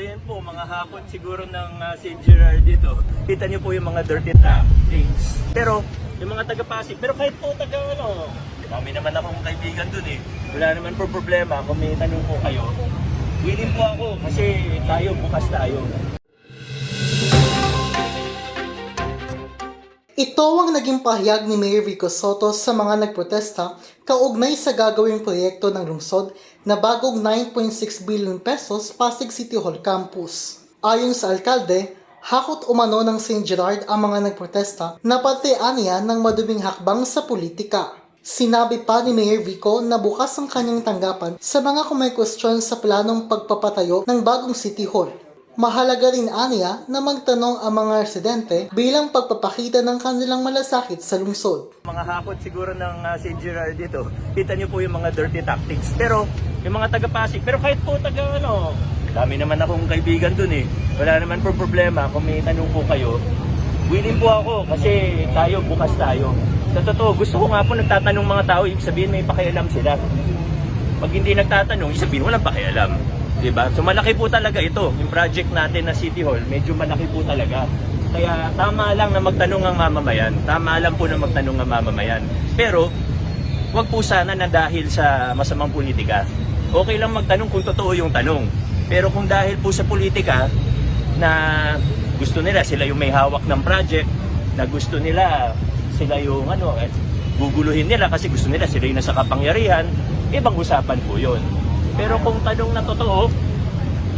So yan po, mga hapon siguro ng uh, St. Gerard dito. Kita niyo po yung mga dirty tap things. Pero, yung mga taga Pasig, pero kahit po taga ano, dami naman akong kaibigan dun eh. Wala naman po problema kung may tanong po kayo. Willing po ako kasi tayo, bukas tayo. Ito ang naging pahayag ni Mayor Vico Soto sa mga nagprotesta kaugnay sa gagawing proyekto ng lungsod na bagong 9.6 billion pesos Pasig City Hall Campus. Ayon sa alkalde, hakot umano ng St. Gerard ang mga nagprotesta na pati aniya ng maduming hakbang sa politika. Sinabi pa ni Mayor Vico na bukas ang kanyang tanggapan sa mga question sa planong pagpapatayo ng bagong City Hall. Mahalaga rin aniya na magtanong ang mga residente bilang pagpapakita ng kanilang malasakit sa lungsod. Mga hapon siguro ng uh, St. Gerard dito, kita niyo po yung mga dirty tactics. Pero, yung mga taga Pasig, pero kahit po taga ano, dami naman akong kaibigan dun eh. Wala naman po problema kung may tanong po kayo. Willing po ako kasi tayo, bukas tayo. Sa totoo, gusto ko nga po nagtatanong mga tao, ibig sabihin may pakialam sila. Pag hindi nagtatanong, ibig sabihin walang pakialam. Diba? So malaki po talaga ito. Yung project natin na City Hall, medyo malaki po talaga. Kaya tama lang na magtanong ang mamamayan. Tama lang po na magtanong ang mamamayan. Pero, wag po sana na dahil sa masamang politika. Okay lang magtanong kung totoo yung tanong. Pero kung dahil po sa politika na gusto nila sila yung may hawak ng project, na gusto nila sila yung ano, eh, guguluhin nila kasi gusto nila sila yung nasa kapangyarihan, ibang usapan po yun. Pero kung tanong na totoo,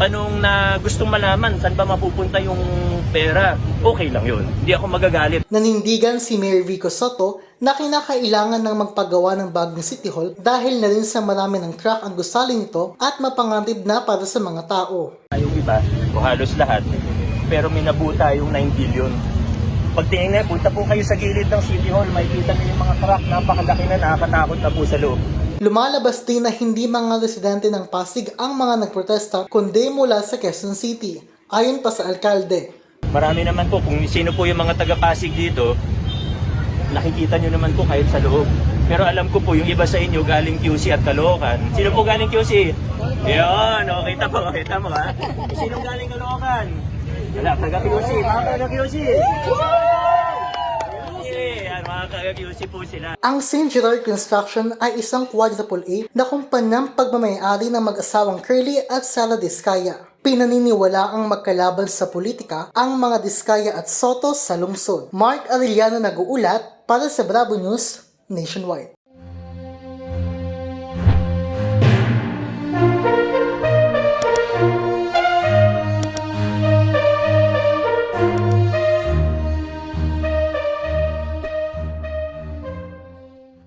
tanong na gustong malaman saan ba mapupunta yung pera, okay lang yun. Hindi ako magagalit. Nanindigan si Mayor Vico Soto na kinakailangan ng magpagawa ng bagong City Hall dahil na rin sa marami ng crack ang gusali nito at mapanganib na para sa mga tao. Yung iba, o halos lahat, pero minabuta yung 9 billion. Pag tingin na, punta po kayo sa gilid ng City Hall, makikita niyo yung mga crack, napakalaki na, nakakatakot na po sa loob. Lumalabas din na hindi mga residente ng Pasig ang mga nagprotesta kundi mula sa Quezon City. Ayon pa sa alkalde. Marami naman po, kung sino po yung mga taga-Pasig dito, nakikita nyo naman po kahit sa loob. Pero alam ko po, yung iba sa inyo galing QC at Caloocan. Sino po galing QC? Yun, oh, kita mo, kita mo ha. Sino galing Caloocan? Wala, taga-QC, mga taga-QC. Yan, taga-QC po. Ang St. Gerard Construction ay isang quadruple A na kumpanyang pagmamayari ng mag-asawang Curly at Sala Discaya. Pinaniniwala ang magkalaban sa politika ang mga Discaya at Soto sa lungsod. Mark Arellano nag-uulat para sa Bravo News Nationwide.